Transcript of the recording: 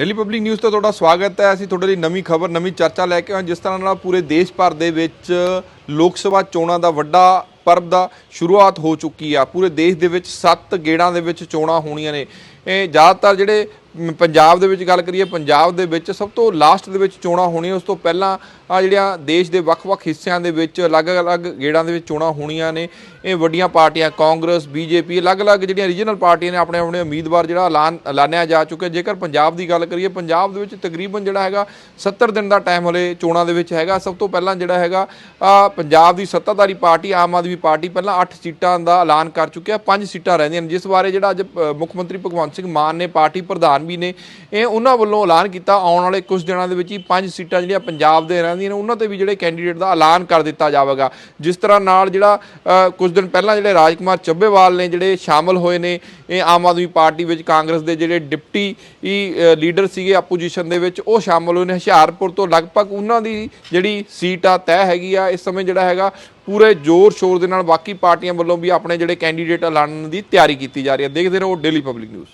Daily public news ਤੋਂ ਤੁਹਾਡਾ ਸਵਾਗਤ ਹੈ। ਅਸੀਂ ਤੁਹਾਡੇ ਲਈ ਨਵੀਂ ਖਬਰ, ਨਵੀਂ ਚਰਚਾ ਲੈ ਕੇ ਆਏ ਜਿਸ ਤਰ੍ਹਾਂ ਨਾਲ ਪੂਰੇ ਦੇਸ਼ ਭਰ ਦੇ ਵਿੱਚ ਲੋਕ ਸਭਾ ਚੋਣਾਂ ਦਾ ਵੱਡਾ ਪਰਬ ਦਾ ਸ਼ੁਰੂਆਤ ਹੋ ਚੁੱਕੀ ਆ। ਪੂਰੇ ਦੇਸ਼ ਦੇ ਵਿੱਚ 7 ਗੇੜਾਂ ਦੇ ਵਿੱਚ ਚੋਣਾਂ ਹੋਣੀਆਂ ਨੇ। ਜ਼ਿਆਦਾਤਰ ਜਿਹੜੇ ਪੰਜਾਬ ਦੇ ਵਿੱਚ ਗੱਲ ਕਰੀਏ, ਪੰਜਾਬ ਦੇ ਵਿੱਚ ਸਭ ਤੋਂ ਲਾਸਟ ਦੇ ਵਿੱਚ ਚੋਣਾਂ ਹੋਣੀਆਂ, ਉਸ ਤੋਂ ਪਹਿਲਾਂ ਆ ਜਿਹੜੀਆਂ ਦੇਸ਼ ਦੇ ਵੱਖ-ਵੱਖ ਹਿੱਸਿਆਂ ਦੇ ਵਿੱਚ ਅਲੱਗ-ਅਲੱਗ ਗੇੜਾਂ ਦੇ ਵਿੱਚ ਚੋਣਾਂ ਹੋਣੀਆਂ ਨੇ। ਇਹ ਵੱਡੀਆਂ ਪਾਰਟੀਆਂ ਕਾਂਗਰਸ, ਬੀਜੇਪੀ, ਅਲੱਗ-ਅਲੱਗ ਜਿਹੜੀਆਂ ਰੀਜਨਲ ਪਾਰਟੀਆਂ ਨੇ ਆਪਣੇ ਆਪਣੇ ਉਮੀਦਵਾਰ ਜਿਹੜਾ ਐਲਾਨ, ਐਲਾਨਿਆ ਜਾ ਚੁੱਕਿਆ। ਜੇਕਰ ਪੰਜਾਬ ਦੀ ਗੱਲ ਕਰੀਏ, ਪੰਜਾਬ ਦੇ ਵਿੱਚ ਤਕਰੀਬਨ ਜਿਹੜਾ ਹੈਗਾ 70 ਦਿਨ ਦਾ ਟਾਈਮ ਹਲੇ ਚੋਣਾਂ ਦੇ ਵਿੱਚ ਹੈਗਾ। ਸਭ ਤੋਂ ਪਹਿਲਾਂ ਜਿਹੜਾ ਹੈਗਾ ਪੰਜਾਬ ਦੀ ਸੱਤਾਧਾਰੀ ਪਾਰਟੀ, ਆਮ ਆਦਮੀ ਪਾਰਟੀ ਪਹਿਲਾਂ 8 ਸੀਟਾਂ ਦਾ ਐਲਾਨ ਕਰ ਚੁੱਕਿਆ 5 ਸੀਟਾਂ ਰਹਿੰਦੀਆਂ ਨੇ। ਜਿਸ ਬਾਰੇ ਜਿਹੜਾ ਅੱਜ ਮੁੱਖ ਮੰਤਰੀ ਭਗਵੰਤ ਸਿੰਘ ਮਾਨ ਨੇ, ਪਾਰਟੀ ਪ੍ਰਧਾਨ ਵੀ ਨੇ, ਇਹ ਉਹਨਾਂ ਵੱਲੋਂ ਐਲਾਨ ਕੀਤਾ। ਆਉਣ ਵਾਲੇ ਕੁਝ ਦਿਨਾਂ ਦੇ ਵਿੱਚ ਹੀ ਪੰਜ ਸੀਟਾਂ ਜਿਹੜੀਆਂ ਪੰਜਾਬ ਦੇ ਰਹਿੰਦੀਆਂ ਨੇ, ਉਹਨਾਂ ਤੇ ਵੀ ਜਿਹੜੇ ਕੈਂਡੀਡੇਟ ਦਾ ਐਲਾਨ ਕਰ ਦਿੱਤਾ ਜਾਵੇਗਾ। ਜਿਸ ਤਰ੍ਹਾਂ ਨਾਲ ਜਿਹੜਾ ਕੁਝ ਦਿਨ ਪਹਿਲਾਂ ਜਿਹੜੇ ਰਾਜਕੁਮਾਰ ਚੱਬੇਵਾਲ ਨੇ, ਜਿਹੜੇ ਸ਼ਾਮਲ ਹੋਏ ਨੇ, ਇਹ ਆਮ ਆਦਮੀ ਪਾਰਟੀ ਵਿੱਚ ਕਾਂਗਰਸ ਦੇ ਜਿਹੜੇ ਡਿਪਟੀ ਲੀਡਰ ਸੀਗੇ ਆਪੋਜੀਸ਼ਨ ਦੇ ਵਿੱਚ, ਉਹ ਸ਼ਾਮਲ ਹੋਏ ਨੇ। ਹੁਸ਼ਿਆਰਪੁਰ ਤੋਂ ਲਗਭਗ ਉਹਨਾਂ ਦੀ ਜਿਹੜੀ ਸੀਟ ਆ, ਤੈਅ ਹੈਗੀ ਆ। ਇਸ ਸਮੇਂ ਜਿਹੜਾ ਹੈਗਾ, ਪੂਰੇ ਜ਼ੋਰ ਸ਼ੋਰ ਦੇ ਨਾਲ ਬਾਕੀ ਪਾਰਟੀਆਂ ਵੱਲੋਂ ਵੀ ਆਪਣੇ ਜਿਹੜੇ ਕੈਂਡੀਡੇਟ ਐਲਾਨਣ ਦੀ ਤਿਆਰੀ ਕੀਤੀ ਜਾ ਰਹੀ ਹੈ। ਦੇਖਦੇ ਰਹੋ ਡੇਲੀ ਪਬਲਿਕ ਨਿਊਜ਼